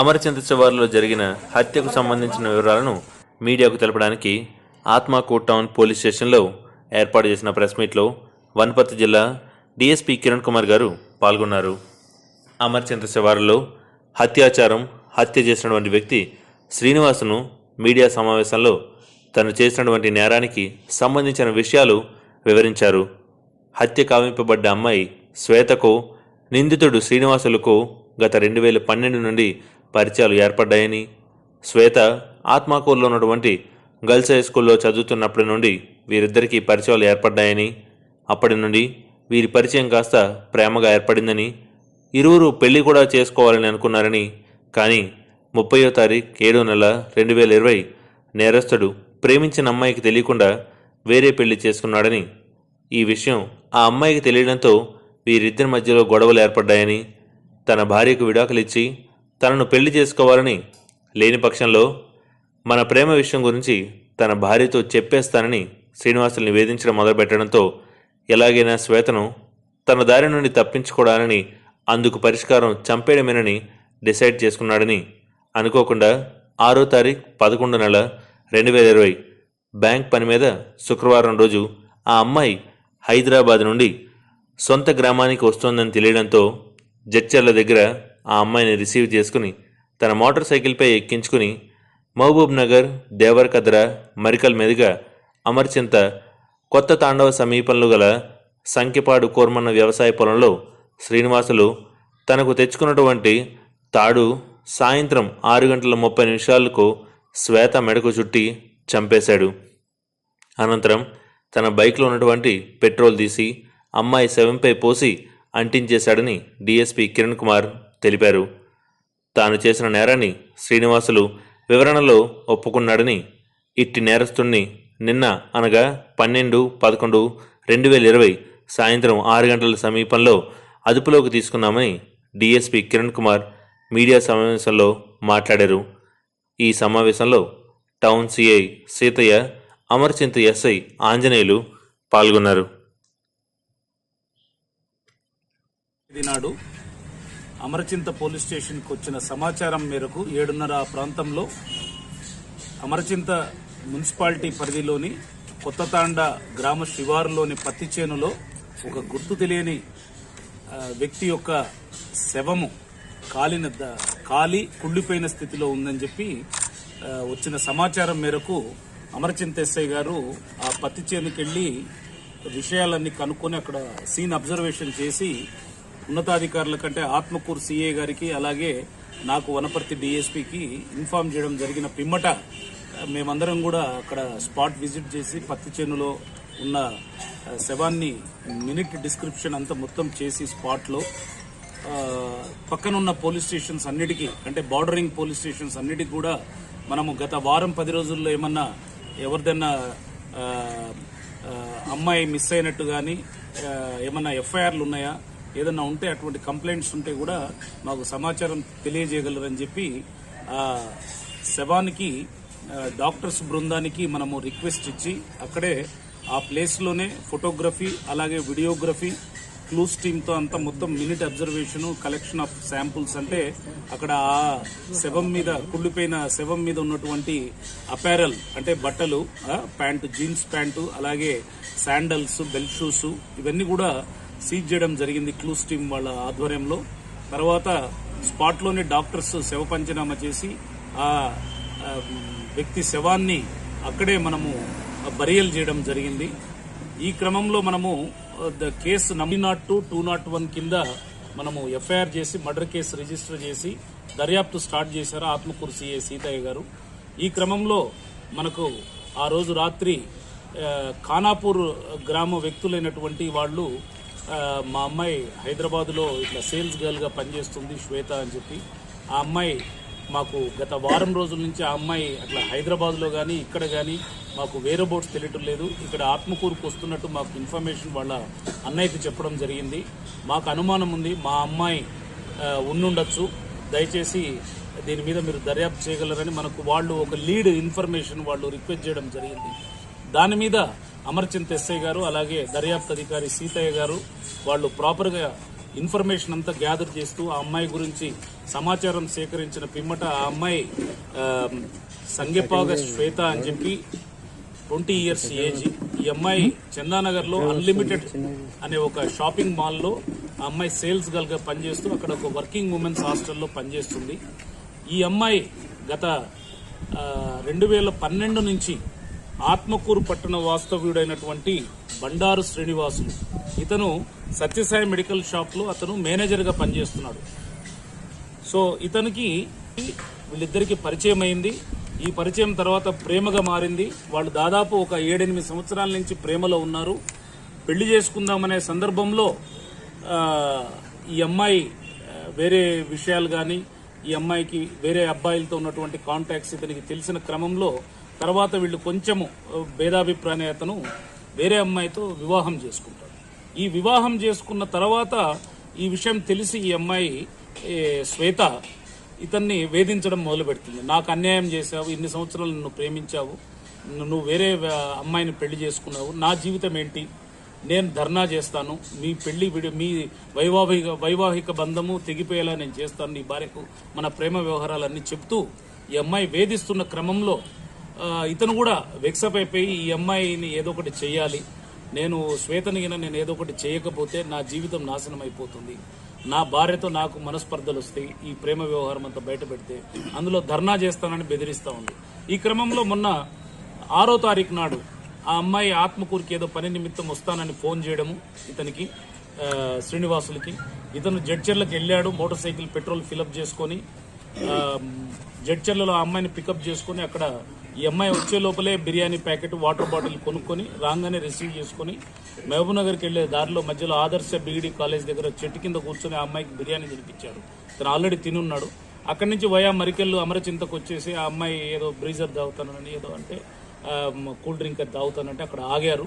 అమరచంద్ర శివారులో జరిగిన హత్యకు సంబంధించిన వివరాలను మీడియాకు తెలపడానికి ఆత్మాకూట్ టౌన్ పోలీస్ స్టేషన్లో ఏర్పాటు చేసిన ప్రెస్ మీట్లో వనపర్తి జిల్లా డిఎస్పీ కిరణ్ కుమార్ గారు పాల్గొన్నారు. అమర్చంద్ర శివారులో హత్యాచారం హత్య చేసినటువంటి వ్యక్తి శ్రీనివాసును మీడియా సమావేశంలో తను చేసినటువంటి నేరానికి సంబంధించిన విషయాలు వివరించారు. హత్య కావింపబడ్డ అమ్మాయి శ్వేతకు నిందితుడు శ్రీనివాసులకు గత రెండు వేల పన్నెండు నుండి పరిచయాలు ఏర్పడ్డాయని శ్వేత ఆత్మాకూరులో ఉన్నటువంటి గర్ల్స్ హై స్కూల్లో చదువుతున్నప్పటి నుండి వీరిద్దరికీ పరిచయాలు ఏర్పడ్డాయని అప్పటి నుండి వీరి పరిచయం కాస్త ప్రేమగా ఏర్పడిందని ఇరువురు పెళ్ళి కూడా చేసుకోవాలని అనుకున్నారని కానీ ముప్పయో తారీఖు ఏడో నెల రెండు వేల ఇరవై నేరస్తుడు ప్రేమించిన అమ్మాయికి తెలియకుండా వేరే పెళ్ళి చేసుకున్నాడని ఈ విషయం ఆ అమ్మాయికి తెలియడంతో వీరిద్దరి మధ్యలో గొడవలు ఏర్పడ్డాయని తన భార్యకు విడాకులిచ్చి తనను పెళ్ళి చేసుకోవాలని లేని పక్షంలో మన ప్రేమ విషయం గురించి తన భార్యతో చెప్పేస్తానని శ్రీనివాసుల్ని వేధించడం మొదలుపెట్టడంతో ఎలాగైనా శ్వేతను తన దారి నుండి తప్పించుకోవడాలని అందుకు పరిష్కారం చంపేయడమేనని డిసైడ్ చేసుకున్నాడని అనుకోకుండా ఆరో తారీఖు పదకొండు నెల రెండు వేల ఇరవై బ్యాంక్ పని మీద శుక్రవారం రోజు ఆ అమ్మాయి హైదరాబాద్ నుండి సొంత గ్రామానికి వస్తోందని తెలియడంతో జడ్చర్ల దగ్గర ఆ అమ్మాయిని రిసీవ్ చేసుకుని తన మోటార్ సైకిల్పై ఎక్కించుకుని మహబూబ్ నగర్ దేవరకద్ర మరికల్ మీదుగా అమర్చింత కొత్త తాండవ సమీపంలో గల సంఖ్యపాడు కోర్మన్న వ్యవసాయ పొలంలో శ్రీనివాసులు తనకు తెచ్చుకున్నటువంటి తాడు సాయంత్రం ఆరు గంటల ముప్పై నిమిషాలకు శ్వేత మెడకు చుట్టి చంపేశాడు. అనంతరం తన బైక్లో ఉన్నటువంటి పెట్రోల్ తీసి అమ్మాయి శవంపై పోసి అంటించేశాడని డీఎస్పీ కిరణ్ కుమార్ తెలిపారు. తాను చేసిన నేరాన్ని శ్రీనివాసులు వివరణలో ఒప్పుకున్నాడని ఇట్టి నేరస్తుణ్ణి నిన్న అనగా పన్నెండు పదకొండు రెండు వేల ఇరవై సాయంత్రం ఆరు గంటల సమీపంలో అదుపులోకి తీసుకున్నామని డీఎస్పీ కిరణ్ కుమార్ మీడియా సమావేశంలో మాట్లాడారు. ఈ సమావేశంలో town CI Seethaiah Amarchinta SI Anjaneyulu పాల్గొన్నారు. నాడు అమరచింత పోలీస్ స్టేషన్కి వచ్చిన సమాచారం మేరకు ఏడున్నర ఆ ప్రాంతంలో అమరచింత మున్సిపాలిటీ పరిధిలోని కొత్తతాండ గ్రామ శివారులోని పత్తి చేనులో ఒక గుర్తు తెలియని వ్యక్తి యొక్క శవము కాలిన కాలి కుళ్ళిపోయిన స్థితిలో ఉందని చెప్పి వచ్చిన సమాచారం మేరకు అమరచింత ఎస్ఐ గారు ఆ పత్తి చేనుకెళ్ళి విషయాలన్నీ కనుక్కొని అక్కడ సీన్ అబ్జర్వేషన్ చేసి ఉన్నతాధికారుల కంటే ఆత్మకూరు సీఏ గారికి అలాగే నాకు వనపర్తి డిఎస్పీకి ఇన్ఫార్మ్ చేయడం జరిగిన పిమ్మట మేమందరం కూడా అక్కడ స్పాట్ విజిట్ చేసి పత్తి చేనులో ఉన్న శవాన్ని మినిట్ డిస్క్రిప్షన్ అంతా మొత్తం చేసి స్పాట్లో పక్కనున్న పోలీస్ స్టేషన్స్ అన్నిటికీ అంటే బార్డరింగ్ పోలీస్ స్టేషన్స్ అన్నిటికీ కూడా మనము గత వారం పది రోజుల్లో ఏమన్నా ఎవరిదన్నా అమ్మాయి మిస్ అయినట్టు కానీ ఏమన్నా ఎఫ్ఐఆర్లు ఉన్నాయా? ఏదన్నా ఉంటే అటువంటి కంప్లైంట్స్ ఉంటే కూడా మాకు సమాచారం తెలియజేయగలరని చెప్పి ఆ శవానికి డాక్టర్స్ బృందానికి మనము రిక్వెస్ట్ ఇచ్చి అక్కడే ఆ ప్లేస్లోనే ఫోటోగ్రఫీ అలాగే వీడియోగ్రఫీ క్లూస్ టీమ్తో అంతా మొత్తం minute observation collection of samples అంటే అక్కడ ఆ శవం మీద కుళ్ళిపోయిన శవం మీద ఉన్నటువంటి అపారల్ అంటే బట్టలు ప్యాంటు జీన్స్ ప్యాంటు అలాగే శాండల్స్ బెల్ట్ షూస్ ఇవన్నీ కూడా సీజ్ చేయడం జరిగింది క్లూస్ టీమ్ వాళ్ళ ఆధ్వర్యంలో. తర్వాత స్పాట్లోనే డాక్టర్స్ శవ పంచనామా చేసి ఆ వ్యక్తి శవాన్ని అక్కడే మనము బరియల్ చేయడం జరిగింది. ఈ క్రమంలో మనము ద కేసు నమ్మి not two two not one కింద మనము ఎఫ్ఐఆర్ చేసి మర్డర్ కేసు రిజిస్టర్ చేసి దర్యాప్తు స్టార్ట్ చేశారు ఆత్మకూరు సిఐ సీతయ్య గారు. ఈ క్రమంలో మనకు ఆ రోజు రాత్రి ఖానాపూర్ గ్రామ వ్యక్తులైనటువంటి వాళ్ళు మా అమ్మాయి హైదరాబాద్లో ఇట్లా సేల్స్ గర్ల్గా పనిచేస్తుంది శ్వేత అని చెప్పి. ఆ అమ్మాయి మాకు గత వారం రోజుల నుంచి ఆ అమ్మాయి అట్లా హైదరాబాద్లో కానీ ఇక్కడ కానీ మాకు వేరే బోట్స్ తెలియటం లేదు. ఇక్కడ ఆత్మకూరుకు వస్తున్నట్టు మాకు ఇన్ఫర్మేషన్ వాళ్ళ అన్నయ్యకి చెప్పడం జరిగింది. మాకు అనుమానం ఉంది మా అమ్మాయి ఉండుండొచ్చు దయచేసి దీని మీద మీరు దర్యాప్తు చేయగలరని మనకు వాళ్ళు ఒక లీడ్ ఇన్ఫర్మేషన్ వాళ్ళు రిక్వెస్ట్ చేయడం జరిగింది. దాని మీద అమర్చింత్ ఎస్ఐ గారు అలాగే దర్యాప్తు అధికారి సీతయ్య గారు వాళ్ళు ప్రాపర్గా ఇన్ఫర్మేషన్ అంతా గ్యాదర్ చేస్తూ ఆ అమ్మాయి గురించి సమాచారం సేకరించిన పిమ్మట ఆ అమ్మాయి సంగెపాగ శ్వేత అని చెప్పి ట్వంటీ ఇయర్స్ ఏజ్. ఈ అమ్మాయి చందానగర్లో అన్లిమిటెడ్ అనే ఒక షాపింగ్ మాల్లో ఆ అమ్మాయి సేల్స్ గర్ల్గా పనిచేస్తూ అక్కడ ఒక వర్కింగ్ ఉమెన్స్ హాస్టల్లో పనిచేస్తుంది. ఈ అమ్మాయి గత రెండు వేల పన్నెండు నుంచి ఆత్మకూరు పట్టణ వాస్తవ్యుడైనటువంటి బండారు శ్రీనివాసులు. ఇతను సత్యసాయి మెడికల్ షాప్లో అతను మేనేజర్గా పనిచేస్తున్నాడు. సో ఇతనికి వీళ్ళిద్దరికి పరిచయం అయింది. ఈ పరిచయం తర్వాత ప్రేమగా మారింది. వాళ్ళు దాదాపు ఒక ఏడెనిమిది సంవత్సరాల నుంచి ప్రేమలో ఉన్నారు. పెళ్ళి చేసుకుందామనే సందర్భంలో ఈ అమ్మాయి వేరే విషయాలు కానీ ఈ అమ్మాయికి వేరే అబ్బాయిలతో ఉన్నటువంటి కాంటాక్ట్స్ ఇతనికి తెలిసిన క్రమంలో తర్వాత వీళ్ళు కొంచెము భేదాభిప్రాయతను వేరే అమ్మాయితో వివాహం చేసుకుంటారు. ఈ వివాహం చేసుకున్న తర్వాత ఈ విషయం తెలిసి ఈ అమ్మాయి శ్వేత ఇతన్ని వేధించడం మొదలు పెడుతుంది నాకు అన్యాయం చేశావు ఇన్ని సంవత్సరాలు నువ్వు ప్రేమించావు నువ్వు వేరే అమ్మాయిని పెళ్ళి చేసుకున్నావు నా జీవితం ఏంటి? నేను ధర్నా చేస్తాను మీ పెళ్ళి విడి మీ వైవాహిక వైవాహిక బంధము తెగిపోయేలా నేను చేస్తాను నీ భార్యకు మన ప్రేమ వ్యవహారాలన్నీ చెప్తూ ఈ అమ్మాయి వేధిస్తున్న క్రమంలో ఇతను కూడా వెక్సప్ అయిపోయి ఈ అమ్మాయిని ఏదో ఒకటి చేయాలి. నేను శ్వేతనిగిన నేను ఏదో ఒకటి చేయకపోతే నా జీవితం నాశనం అయిపోతుంది. నా భార్యతో నాకు మనస్పర్ధలు వస్తాయి. ఈ ప్రేమ వ్యవహారం అంతా బయట పెడితే అందులో ధర్నా చేస్తానని బెదిరిస్తూ ఉంది. ఈ క్రమంలో మొన్న ఆరో తారీఖు నాడు ఆ అమ్మాయి ఆత్మకూరికి ఏదో పని నిమిత్తం వస్తానని ఫోన్ చేయడము ఇతనికి శ్రీనివాసులకి. ఇతను జడ్చర్లకు వెళ్ళాడు మోటార్ సైకిల్ పెట్రోల్ ఫిలప్ చేసుకొని జడ్చర్లలో ఆ అమ్మాయిని పికప్ చేసుకొని అక్కడ ఈ అమ్మాయి వచ్చే లోపలే బిర్యానీ ప్యాకెట్ వాటర్ బాటిల్ కొనుక్కొని రాగానే రిసీవ్ చేసుకొని మహబూబ్ నగర్కి వెళ్ళే దారిలో మధ్యలో ఆదర్శ బీఈడి కాలేజ్ దగ్గర చెట్టు కింద కూర్చొని ఆ అమ్మాయికి బిర్యానీ తినిపించారు. తను ఆల్రెడీ తినున్నాడు. అక్కడి నుంచి వయా మరికెళ్ళు అమరచింతకు వచ్చేసి ఆ అమ్మాయి ఏదో బ్రీజర్ తాగుతానని ఏదో అంటే కూల్ డ్రింక్ అది తాగుతానంటే అక్కడ ఆగారు.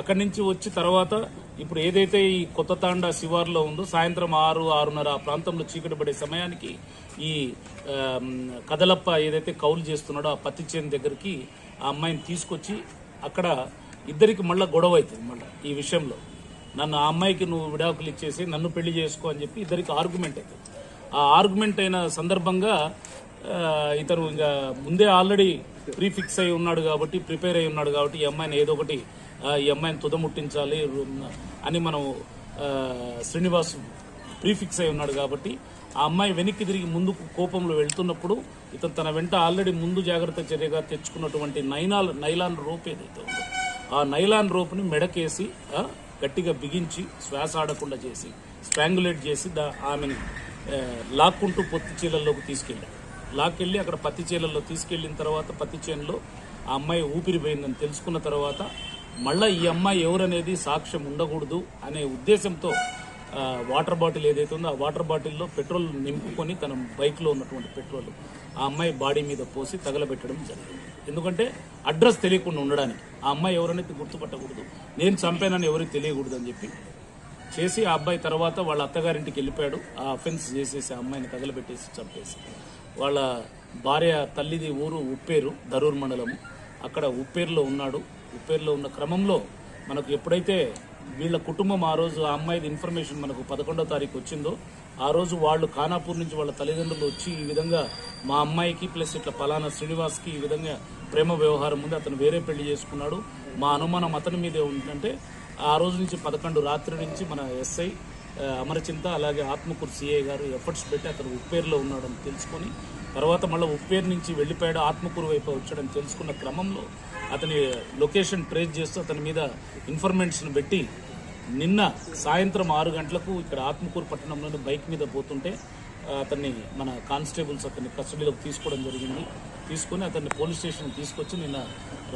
అక్కడి నుంచి వచ్చి తర్వాత ఇప్పుడు ఏదైతే ఈ కొత్త తాండా శివార్లో ఉందో సాయంత్రం ఆరు ఆరున్నర ఆ ప్రాంతంలో చీకటి పడే సమయానికి ఈ కదలప్ప ఏదైతే కౌలు చేస్తున్నాడో ఆ పత్తి చేను దగ్గరికి ఆ అమ్మాయిని తీసుకొచ్చి అక్కడ ఇద్దరికి మళ్ళీ గొడవ అవుతుంది మళ్ళీ ఈ విషయంలో. నన్ను ఆ అమ్మాయికి నువ్వు విడాకులు ఇచ్చేసి నన్ను పెళ్ళి చేసుకో అని చెప్పి ఇద్దరికి ఆర్గ్యుమెంట్ అవుతుంది. ఆ ఆర్గ్యుమెంట్ అయిన సందర్భంగా ఇతను ఇంకా ముందే ఆల్రెడీ ప్రీ ఫిక్స్ అయి ఉన్నాడు కాబట్టి ప్రిపేర్ అయి ఉన్నాడు కాబట్టి ఈ అమ్మాయిని ఏదో ఒకటి ఈ అమ్మాయిని తుదముట్టించాలి అని మనం శ్రీనివాస్ ప్రీఫిక్స్ అయి ఉన్నాడు కాబట్టి ఆ అమ్మాయి వెనక్కి తిరిగి ముందుకు కోపంలో వెళ్తున్నప్పుడు ఇతను తన వెంట ఆల్రెడీ ముందు జాగ్రత్త చర్యగా తెచ్చుకున్నటువంటి నైనాల్ నైలాన్ రోప్ ఏదైతే ఉందో ఆ నైలాన్ రోప్ని మెడకేసి గట్టిగా బిగించి శ్వాస ఆడకుండా చేసి స్ట్రాంగులేట్ చేసి దా ఆమెని లాక్కుంటూ పొత్తి చీలల్లోకి తీసుకెళ్ళాడు. లాక్కెళ్ళి అక్కడ పత్తి చీలల్లో తీసుకెళ్ళిన తర్వాత పత్తి చేనులో ఆ అమ్మాయి ఊపిరిపోయిందని తెలుసుకున్న తర్వాత మళ్ళా ఈ అమ్మాయి ఎవరనేది సాక్ష్యం ఉండకూడదు అనే ఉద్దేశంతో వాటర్ బాటిల్ ఏదైతే ఉందో ఆ వాటర్ బాటిల్లో పెట్రోల్ నింపుకొని తన బైక్లో ఉన్నటువంటి పెట్రోల్ ఆ అమ్మాయి బాడీ మీద పోసి తగలబెట్టడం జరిగింది. ఎందుకంటే అడ్రస్ తెలియకుండా ఉండడానికి ఆ అమ్మాయి ఎవరనేది గుర్తుపట్టకూడదు. నేను చంపానని ఎవరికి తెలియకూడదు అని చెప్పి చేసి ఆ అబ్బాయి తర్వాత వాళ్ళ అత్తగారింటికి వెళ్ళిపోయాడు. ఆ అఫెన్స్ చేసేసి ఆ అమ్మాయిని తగలబెట్టేసి చంపేసి వాళ్ళ భార్య తల్లిది ఊరు ఉప్పేరు ధరూర్ మండలము. అక్కడ ఉప్పేరులో ఉన్నాడు. ఉప్పేరులో ఉన్న క్రమంలో మనకు ఎప్పుడైతే వీళ్ళ కుటుంబం ఆ రోజు ఆ అమ్మాయిది ఇన్ఫర్మేషన్ మనకు పదకొండో తారీఖు వచ్చిందో ఆ రోజు వాళ్ళు ఖానాపూర్ నుంచి వాళ్ళ తల్లిదండ్రులు వచ్చి ఈ విధంగా మా అమ్మాయికి ప్లస్ ఇట్లా పలానా శ్రీనివాస్కి ఈ విధంగా ప్రేమ వ్యవహారం ఉంది అతను వేరే పెళ్ళి చేసుకున్నాడు. మా అనుమానం అతని మీదే ఉందంటే ఆ రోజు నుంచి పదకొండు రాత్రి నుంచి మన ఎస్ఐ అమరచింత అలాగే ఆత్మకూరు సిఐ గారు ఎఫర్ట్స్ పెట్టి అతను ఉప్పేరులో ఉన్నాడని తెలుసుకొని తర్వాత మళ్ళీ ఉప్పేరు నుంచి వెళ్ళిపోయాడు ఆత్మకూరు వైపు వచ్చాడని తెలుసుకున్న క్రమంలో అతని లొకేషన్ ట్రేస్ చేస్తూ అతని మీద ఇన్ఫర్మేషన్ పెట్టి నిన్న సాయంత్రం ఆరు గంటలకు ఇక్కడ ఆత్మకూరు పట్టణంలోని బైక్ మీద పోతుంటే అతన్ని మన కానిస్టేబుల్స్ అతన్ని కస్టడీలోకి తీసుకోవడం జరిగింది. తీసుకొని అతన్ని పోలీస్ స్టేషన్ తీసుకొచ్చి నిన్న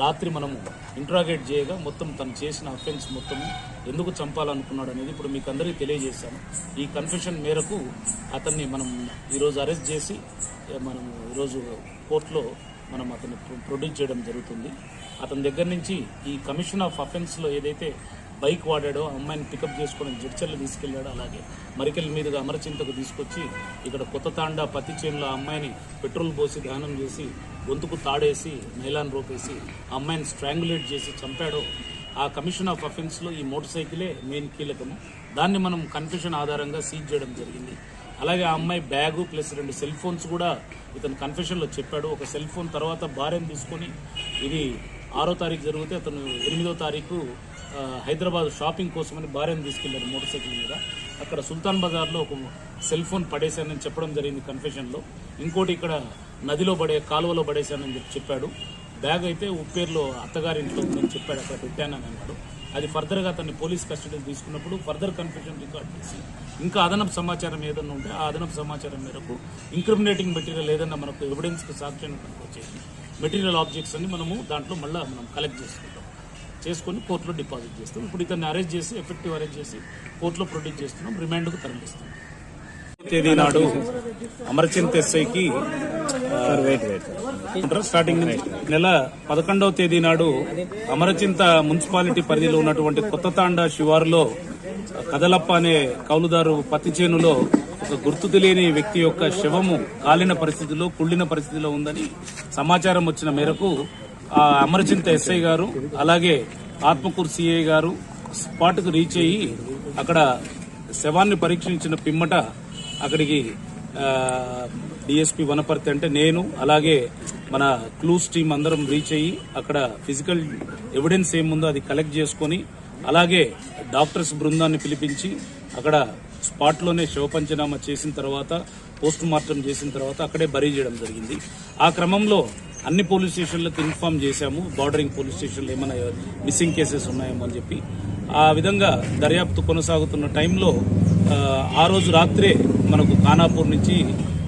రాత్రి మనము ఇంట్రాగేట్ చేయగా మొత్తం తను చేసిన అఫెన్స్ మొత్తము ఎందుకు చంపాలనుకున్నాడు అనేది ఇప్పుడు మీకు అందరికీ తెలియజేశాను. ఈ కన్ఫెషన్ మేరకు అతన్ని మనం ఈరోజు అరెస్ట్ చేసి ఏ, మనం ఈరోజు కోర్టులో మనం అతన్ని ప్రొడ్యూస్ చేయడం జరుగుతుంది. అతని దగ్గర నుంచి ఈ కమిషన్ ఆఫ్ అఫెన్స్లో ఏదైతే బైక్ వాడాడో అమ్మాయిని పికప్ చేసుకొని జడ్చర్లు తీసుకెళ్ళాడు అలాగే మరికెల్ మీదుగా అమరచింతకు తీసుకొచ్చి ఇక్కడ కొత్త తాండా పత్తి చేనులో ఆ అమ్మాయిని పెట్రోల్ పోసి దహనం చేసి గొంతుకు తాడేసి నైలాన్ రోపేసి అమ్మాయిని స్ట్రాంగులేట్ చేసి చంపాడో ఆ కమిషన్ ఆఫ్ అఫెన్స్లో ఈ మోటార్ సైకిలే మెయిన్ కీలకము. దాన్ని మనం కన్ఫ్యూషన్ ఆధారంగా సీజ్ చేయడం జరిగింది. అలాగే ఆ అమ్మాయి బ్యాగు ప్లస్ రెండు సెల్ ఫోన్స్ కూడా ఇతను కన్ఫెషన్లో చెప్పాడు. ఒక సెల్ ఫోన్ తర్వాత భార్యను తీసుకొని ఇది ఆరో తారీఖు జరిగితే అతను ఎనిమిదో తారీఖు హైదరాబాద్ షాపింగ్ కోసమని భార్యను తీసుకెళ్ళారు మోటార్ సైకిల్ మీద. అక్కడ సుల్తాన్ బజార్లో ఒక సెల్ ఫోన్ పడేశానని చెప్పడం జరిగింది కన్ఫెషన్లో. ఇంకోటి ఇక్కడ నదిలో పడే కాలువలో పడేశానని చెప్పి చెప్పాడు. బ్యాగ్ అయితే ఉప్పేరులో అత్తగారింట్లో ఉందని చెప్పాడు అక్కడ పెట్టానని అన్నాడు. అది ఫర్దర్గా అతన్ని పోలీస్ కస్టడీకి తీసుకున్నప్పుడు ఫర్దర్ కన్ఫెషన్ రికార్డ్ చేసి ఇంకా అదనపు సమాచారం ఏదన్నా ఉంటే ఆ అదనపు సమాచారం మేరకు ఇంక్రిమినేటింగ్ మెటీరియల్ ఏదన్నా మనకు ఎవిడెన్స్కి సాక్ష్యం వచ్చేసి మెటీరియల్ ఆబ్జెక్ట్స్ అన్ని మనము దాంట్లో మళ్ళీ మనం కలెక్ట్ చేసుకుంటాం. చేసుకొని కోర్టులో డిపాజిట్ చేస్తాం. ఇప్పుడు ఇతన్ని అరెస్ట్ చేసి ఎఫెక్టివ్ అరెస్ట్ చేసి కోర్టులో ప్రొడ్యూస్ చేస్తున్నాం. రిమాండ్కు తరలిస్తాం తేదీ నాడు అమరచింత్ ఎస్ఐకి స్టార్టింగ్ నుంచి నెల పదకొండవ తేదీ నాడు అమరచింత మున్సిపాలిటీ పరిధిలో ఉన్నటువంటి కొత్త తాండా శివారులో కదలప్ప అనే కౌలుదారు పత్తి చేనులో ఒక గుర్తు తెలియని వ్యక్తి యొక్క శవము కాలిన పరిస్థితిలో కుళ్ళిన పరిస్థితిలో ఉందని సమాచారం వచ్చిన మేరకు ఆ అమరచింత ఎస్ఐ గారు అలాగే ఆత్మకూరు సిఐ గారు స్పాట్కు రీచ్ అయ్యి అక్కడ శవాన్ని పరీక్షించిన పిమ్మట అక్కడికి డిఎస్పి వనపర్తి అంటే నేను అలాగే మన క్లూస్ టీం అందరం రీచ్ అయ్యి అక్కడ ఫిజికల్ ఎవిడెన్స్ ఏముందో అది కలెక్ట్ చేసుకొని అలాగే డాక్టర్స్ బృందాన్ని పిలిపించి అక్కడ స్పాట్లోనే శవ పంచనామా చేసిన తర్వాత పోస్ట్ మార్టం చేసిన తర్వాత అక్కడే బరీ చేయడం జరిగింది. ఆ క్రమంలో అన్ని పోలీస్ స్టేషన్లకు ఇన్ఫార్మ్ చేశాము. బార్డరింగ్ పోలీస్ స్టేషన్లో ఏమైనా మిస్సింగ్ కేసెస్ ఉన్నాయేమో అని చెప్పి. ఆ విధంగా దర్యాప్తు కొనసాగుతున్న టైంలో ఆ, ఆ రోజు రాత్రే మనకు ఖానాపూర్ నుంచి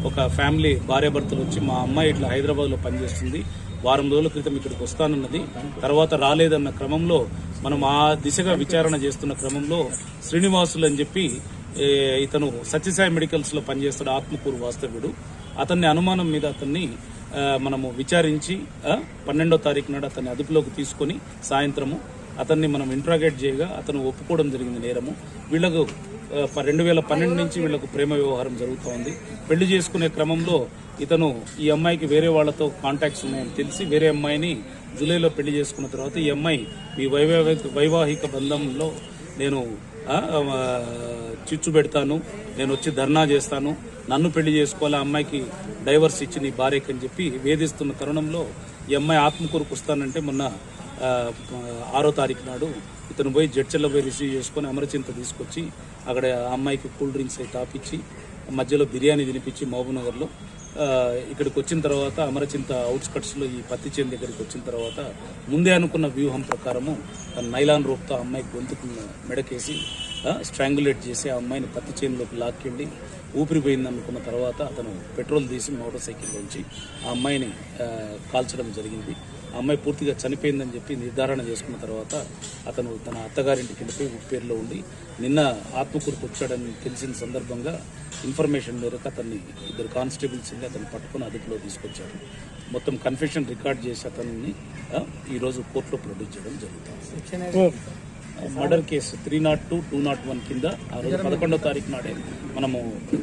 ఒక ఫ్యామిలీ భార్యాభర్తలు వచ్చి మా అమ్మాయి ఇట్లా హైదరాబాద్లో పనిచేస్తుంది. వారం రోజుల క్రితం ఇక్కడికి వస్తానన్నది. తర్వాత రాలేదన్న క్రమంలో మనం ఆ దిశగా విచారణ చేస్తున్న క్రమంలో శ్రీనివాసులు అని చెప్పి ఇతను సత్యసాయి మెడికల్స్లో పనిచేస్తాడు ఆత్మకూరు వాస్తవ్యుడు. అతన్ని అనుమానం మీద అతన్ని మనము విచారించి పన్నెండో తారీఖు నాడు అతన్ని అదుపులోకి తీసుకొని సాయంత్రము అతన్ని మనం ఇంట్రాగేట్ చేయగా అతను ఒప్పుకోవడం జరిగింది నేరము. వీళ్ళకు రెండు వేల పన్నెండు నుంచి వీళ్ళకు ప్రేమ వ్యవహారం జరుగుతూ ఉంది పెళ్ళి చేసుకునే క్రమంలో ఇతను ఈ అమ్మాయికి వేరే వాళ్ళతో కాంటాక్ట్స్ ఉన్నాయని తెలిసి వేరే అమ్మాయిని జూలైలో పెళ్ళి చేసుకున్న తర్వాత ఈ అమ్మాయి మీ వైవాహిక వైవాహిక బంధంలో నేను చిచ్చు పెడతాను నేను వచ్చి ధర్నా చేస్తాను నన్ను పెళ్ళి చేసుకోవాలి ఆ అమ్మాయికి డైవర్స్ ఇచ్చి నీ భార్యకి అని చెప్పి వేధిస్తున్న తరుణంలో ఈ అమ్మాయి ఆత్మకూరుకు వస్తానంటే మొన్న ఆరో తారీఖు నాడు ఇతను పోయి జడ్చల్లో పోయి రిసీవ్ చేసుకొని అమరచింత తీసుకొచ్చి అక్కడ ఆ అమ్మాయికి కూల్ డ్రింక్స్ అయి తాపిచ్చి మధ్యలో బిర్యానీ తినిపించి మహబూబ్నగర్లో ఇక్కడికి వచ్చిన తర్వాత అమరచింత అవుట్స్కట్స్లో ఈ పత్తి చేను దగ్గరికి వచ్చిన తర్వాత ముందే అనుకున్న వ్యూహం ప్రకారము తన నైలాన్ రూప్తో అమ్మాయికి గొంతుకు మెడకేసి స్ట్రాంగులేట్ చేసి ఆ అమ్మాయిని పత్తి చేనులోకి లాక్కెళ్ళి ఊపిరిపోయింది అనుకున్న తర్వాత అతను పెట్రోల్ తీసి మోటార్ సైకిల్లోంచి ఆ అమ్మాయిని కాల్చడం జరిగింది. అమ్మాయి పూర్తిగా చనిపోయిందని చెప్పి నిర్ధారణ చేసుకున్న తర్వాత అతను తన అత్తగారింటికి వెళ్ళిపోయి ఉప్పేరులో ఉండి నిన్న ఆత్మకూరుకు వచ్చాడని తెలిసిన సందర్భంగా ఇన్ఫర్మేషన్ మేరకు అతన్ని ఇద్దరు కానిస్టేబుల్స్ వెళ్ళి అతను పట్టుకొని అదుపులో తీసుకొచ్చారు. మొత్తం కన్ఫెషన్ రికార్డ్ చేసి అతన్ని ఈరోజు కోర్టులో ప్రొడ్యూస్ చేయడం జరుగుతుంది. Murder case three not two two not one కింద ఆ రోజు పదకొండో తారీఖు నాడే మనము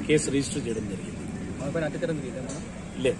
కేసు రిజిస్టర్ చేయడం జరిగింది. లేదు.